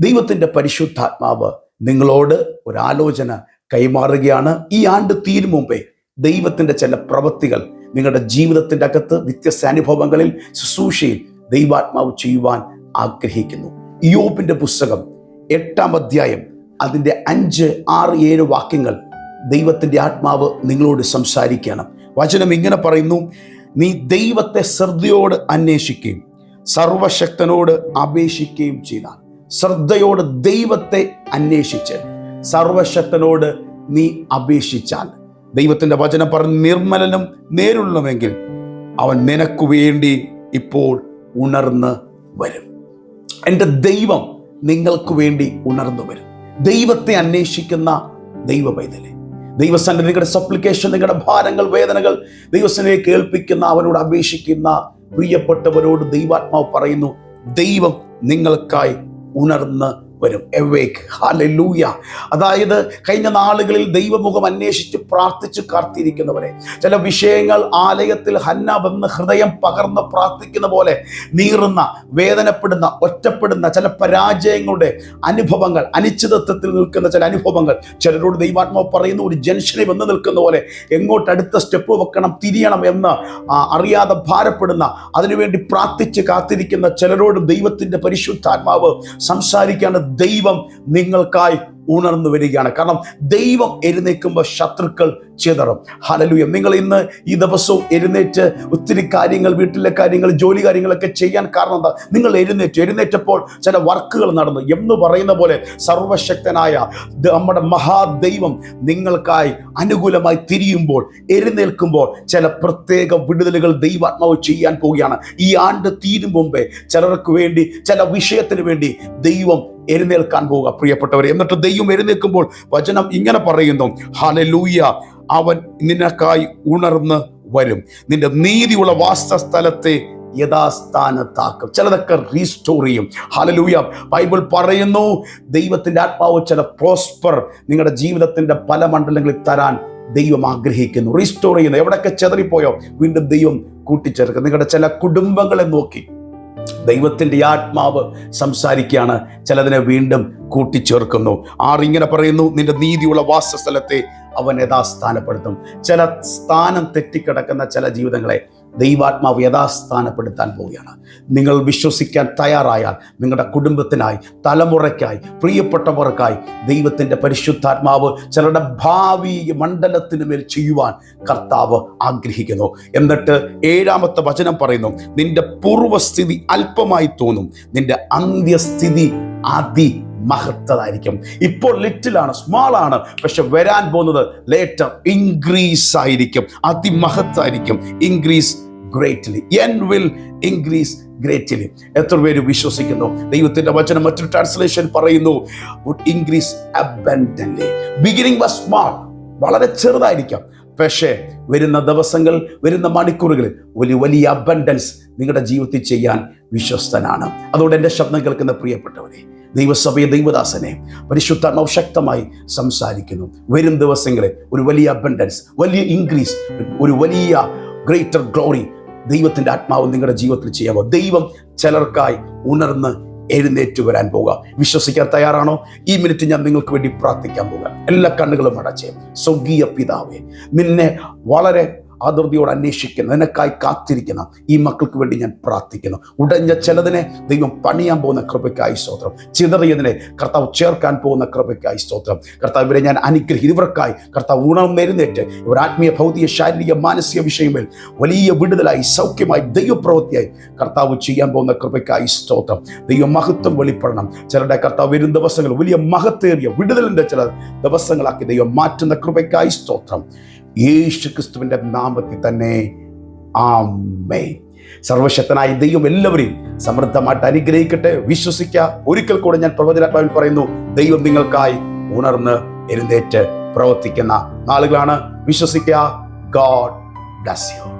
ദൈവത്തിന്റെ പരിശുദ്ധാത്മാവ് നിങ്ങളോട് ഒരാലോചന കൈമാറുകയാണ്. ഈ ആണ്ട് തീരും മുമ്പേ ദൈവത്തിന്റെ ചില പ്രവൃത്തികൾ നിങ്ങളുടെ ജീവിതത്തിന്റെ അകത്ത് വ്യത്യസ്ത അനുഭവങ്ങളിൽ ശുശ്രൂഷയിൽ ദൈവാത്മാവ് ചെയ്യുവാൻ ആഗ്രഹിക്കുന്നു. യോബിന്റെ പുസ്തകം എട്ടാം അധ്യായം അതിന്റെ അഞ്ച് ആറ് ഏഴ് വാക്യങ്ങൾ ദൈവത്തിന്റെ ആത്മാവ് നിങ്ങളോട് സംസാരിക്കണം വചനം ഇങ്ങനെ പറയുന്നു നീ ദൈവത്തെ ശ്രദ്ധയോട് അന്വേഷിക്കുകയും സർവശക്തനോട് അപേക്ഷിക്കുകയും ചെയ്താൽ ശ്രദ്ധയോട് ദൈവത്തെ അന്വേഷിച്ച് സർവശക്തനോട് നീ അപേക്ഷിച്ചാൽ. ദൈവത്തിന്റെ വചനം പറഞ്ഞ് നിർമ്മലനും നേരുള്ളമെങ്കിൽ അവൻ നിനക്കു വേണ്ടി ഇപ്പോൾ ഉണർന്ന് വരും. എന്റെ ദൈവം നിങ്ങൾക്ക് വേണ്ടി ഉണർന്നു വരും. ദൈവത്തെ അന്വേഷിക്കുന്ന ദൈവ പൈതലെ ദൈവസന്നിധി നിങ്ങളുടെ സപ്ലിക്കേഷൻ നിങ്ങളുടെ ഭാരങ്ങൾ വേദനകൾ ദൈവസനെ കേൾപ്പിക്കുന്ന അവനോട് അപേക്ഷിക്കുന്ന പ്രിയപ്പെട്ടവരോട് ദൈവാത്മാവ് പറയുന്നു ദൈവം നിങ്ങൾക്കായി ഉണർന്ന് വരും. എവേക്ക് ഹാലൂയ അതായത് കഴിഞ്ഞ നാളുകളിൽ ദൈവമുഖം അന്വേഷിച്ച് പ്രാർത്ഥിച്ച് കാത്തിരിക്കുന്നവരെ ചില വിഷയങ്ങൾ ആലയത്തിൽ ഹന്ന വന്ന് ഹൃദയം പകർന്ന് പ്രാർത്ഥിക്കുന്ന പോലെ നീറുന്ന വേദനപ്പെടുന്ന ഒറ്റപ്പെടുന്ന ചില പരാജയങ്ങളുടെ അനുഭവങ്ങൾ അനിശ്ചിതത്വത്തിൽ നിൽക്കുന്ന ചില അനുഭവങ്ങൾ. ചിലരോട് ദൈവാത്മാവ് പറയുന്ന ഒരു ജംഗ്ഷനിൽ വന്ന് നിൽക്കുന്ന പോലെ എങ്ങോട്ട് അടുത്ത സ്റ്റെപ്പ് വെക്കണം തിരിയണം എന്ന് അറിയാതെ ഭാരപ്പെടുന്ന അതിനുവേണ്ടി പ്രാർത്ഥിച്ച് കാത്തിരിക്കുന്ന ചിലരോട് ദൈവത്തിന്റെ പരിശുദ്ധാത്മാവ് സംസാരിക്കാണ് ദൈവം നിങ്ങൾക്കായി ഉണർന്നു വരികയാണ്. കാരണം ദൈവം എഴുന്നേൽക്കുമ്പോൾ ശത്രുക്കൾ ചിതറും. ഹലലുയ നിങ്ങൾ ഇന്ന് ഈ ദിവസവും എഴുന്നേറ്റ് ഒത്തിരി കാര്യങ്ങൾ വീട്ടിലെ കാര്യങ്ങൾ ജോലി കാര്യങ്ങളൊക്കെ ചെയ്യാൻ കാരണം എന്താ? നിങ്ങൾ എഴുന്നേറ്റ്. എഴുന്നേറ്റപ്പോൾ ചില വർക്കുകൾ നടന്നു. എന്ന് പറയുന്ന പോലെ സർവശക്തനായ നമ്മുടെ മഹാദൈവം നിങ്ങൾക്കായി അനുകൂലമായി തിരിയുമ്പോൾ എഴുന്നേൽക്കുമ്പോൾ ചില പ്രത്യേക വിടുതലുകൾ ദൈവാത്മാവ് ചെയ്യാൻ പോവുകയാണ്. ഈ ആണ്ട് തീരും മുമ്പേ ചിലർക്ക് വേണ്ടി ചില വിഷയത്തിന് വേണ്ടി ദൈവം എഴുന്നേൽക്കാൻ പോവുക പ്രിയപ്പെട്ടവർ എന്നിട്ട് ദൈവം എഴുന്നേൽക്കുമ്പോൾ വചനം ഇങ്ങനെ പറയുന്നു ഹലലൂയ അവൻ നിനക്കായി ഉണർന്ന് വരും. നിന്റെ നീതിയുള്ള വാസസ്ഥലത്തെ യഥാസ്ഥാനത്താക്കും. ചിലതൊക്കെ റീസ്റ്റോർ ചെയ്യും. ഹലലൂയ ബൈബിൾ പറയുന്നു ദൈവത്തിന്റെ ആത്മാവ് ചില പ്രോസ്പർ നിങ്ങളുടെ ജീവിതത്തിന്റെ പല മണ്ഡലങ്ങളിൽ തരാൻ ദൈവം ആഗ്രഹിക്കുന്നു. റീസ്റ്റോർ ചെയ്യുന്നു. എവിടെയൊക്കെ ചെതറിപ്പോയോ? വീണ്ടും ദൈവം കൂട്ടിച്ചേർക്കും. നിങ്ങളുടെ ചില കുടുംബങ്ങളെ നോക്കി. ദൈവത്തിന്റെ ആത്മാവ് സംസാരിക്കുകയാണ്. ചിലതിനെ വീണ്ടും കൂട്ടിച്ചേർക്കുന്നു. ഇങ്ങനെ പറയുന്നു നിന്റെ നീതിയുള്ള വാസസ്ഥലത്തെ അവൻ യഥാസ്ഥാനപ്പെടുത്തും. ചില സ്ഥാനം തെറ്റിക്കിടക്കുന്ന ചില ജീവിതങ്ങളെ ദൈവാത്മാവ് യഥാസ്ഥാനപ്പെടുത്താൻ പോവുകയാണ്. നിങ്ങൾ വിശ്വസിക്കാൻ തയ്യാറായാൽ നിങ്ങളുടെ കുടുംബത്തിനായി തലമുറയ്ക്കായി പ്രിയപ്പെട്ടവർക്കായി ദൈവത്തിന്റെ പരിശുദ്ധാത്മാവ് ചിലരുടെ ഭാവി മണ്ഡലത്തിന് മേൽ ചെയ്യുവാൻ കർത്താവ് ആഗ്രഹിക്കുന്നു. എന്നിട്ട് ഏഴാമത്തെ വചനം പറയുന്നു നിന്റെ പൂർവസ്ഥിതി അല്പമായി തോന്നും നിന്റെ അന്ത്യസ്ഥിതി അതി മഹത്തതായിരിക്കും. ഇപ്പോൾ ലിറ്റിലാണ് സ്മോൾ ആണ് പക്ഷെ വരാൻ പോകുന്നത് ലേറ്റർ ഇൻക്രീസ് ആയിരിക്കും അതിമഹത്തായിരിക്കും. Increase greatly. And will increase greatly എത്ര പേര് വിശ്വസിക്കുന്നു? ദൈവത്തിന്റെ വചനം മറ്റൊരു ട്രാൻസ്ലേഷൻ പറയുന്നു. Increase abundantly beginning was small വളരെ ചെറുതായിരിക്കാം. പക്ഷേ വരുന്ന ദിവസങ്ങൾ വരുന്ന മണിക്കൂറുകളിൽ വലിയ വലിയ അബൻഡൻസ് നിങ്ങളുടെ ജീവിതത്തിൽ ചെയ്യാൻ വിശ്വസ്തനാണ്. അതുകൊണ്ട് എന്റെ ശബ്ദം കേൾക്കുന്ന പ്രിയപ്പെട്ടവരെ ദൈവസഭയെ ദൈവദാസനെ പരിശുദ്ധ ശക്തമായി സംസാരിക്കുന്നു. വരും ദിവസങ്ങളിൽ ഒരു വലിയ അബൻഡൻസ് വലിയ ഇൻക്രീസ് ഒരു വലിയ ഗ്രേറ്റർ ഗ്ലോറി ദൈവത്തിന്റെ ആത്മാവ് നിങ്ങളുടെ ജീവിതത്തിൽ ചെയ്യാമോ ദൈവം ചിലർക്കായി ഉണർന്ന് എഴുന്നേറ്റ് വരാൻ പോകുക വിശ്വസിക്കാൻ തയ്യാറാണോ? ഈ മിനിറ്റ് ഞാൻ നിങ്ങൾക്ക് വേണ്ടി പ്രാർത്ഥിക്കാൻ പോകുക എല്ലാ കണ്ണുകളും അടച്ചേ സ്വർഗീയ പിതാവേ നിന്നെ വളരെ ആതൃതിയോട് അന്വേഷിക്കുന്ന. നിനക്കായി കാത്തിരിക്കുന്ന. ഈ മക്കൾക്ക് വേണ്ടി ഞാൻ പ്രാർത്ഥിക്കുന്നു. ഉടഞ്ഞ ചിലതിനെ ദൈവം പണിയാൻ പോകുന്ന കൃപയ്ക്കായി സ്തോത്രം. ചിതറിയതിനെ കർത്താവ് ചേർക്കാൻ പോകുന്ന കൃപയ്ക്കായി സ്തോത്രം. കർത്താവ് ഇവരെ ഞാൻ അനുഗ്രഹിക്കും ഇവർക്കായി കർത്താവ് ഉണർന്നെഴുന്നേറ്റ് ഇവർ ആത്മീയ ഭൗതിക ശാരീരിക മാനസിക വിഷയങ്ങളിൽ വലിയ വിടുതലായി സൗഖ്യമായി ദൈവപ്രവൃത്തിയായി കർത്താവ് ചെയ്യാൻ പോകുന്ന കൃപയ്ക്കായി സ്തോത്രം. ദൈവ മഹത്വം വെളിപ്പെടണം. ചിലരുടെ കർത്താവ് വരും ദിവസങ്ങൾ വലിയ മഹത്തേറിയ വിടുതലിന്റെ ചില ദിവസങ്ങളാക്കി ദൈവം മാറ്റുന്ന കൃപയ്ക്കായി സ്തോത്രം. യേശു ക്രിസ്തുവിന്റെ നാമത്തിൽ തന്നെ ആമേ സർവശക്തനായ ദൈവം എല്ലാവരെയും സമൃദ്ധമായിട്ട് അനുഗ്രഹിക്കട്ടെ. വിശ്വസിക്കുക ഒരിക്കൽ കൂടെ ഞാൻ പ്രവചനാത്മാവിൽ പറയുന്നു ദൈവം നിങ്ങൾക്കായി ഉണർന്ന് എഴുന്നേറ്റ് പ്രവർത്തിക്കുന്ന നാളുകളാണ്. വിശ്വസിക്കുക ഗോഡ് ബ്ലസ് യു.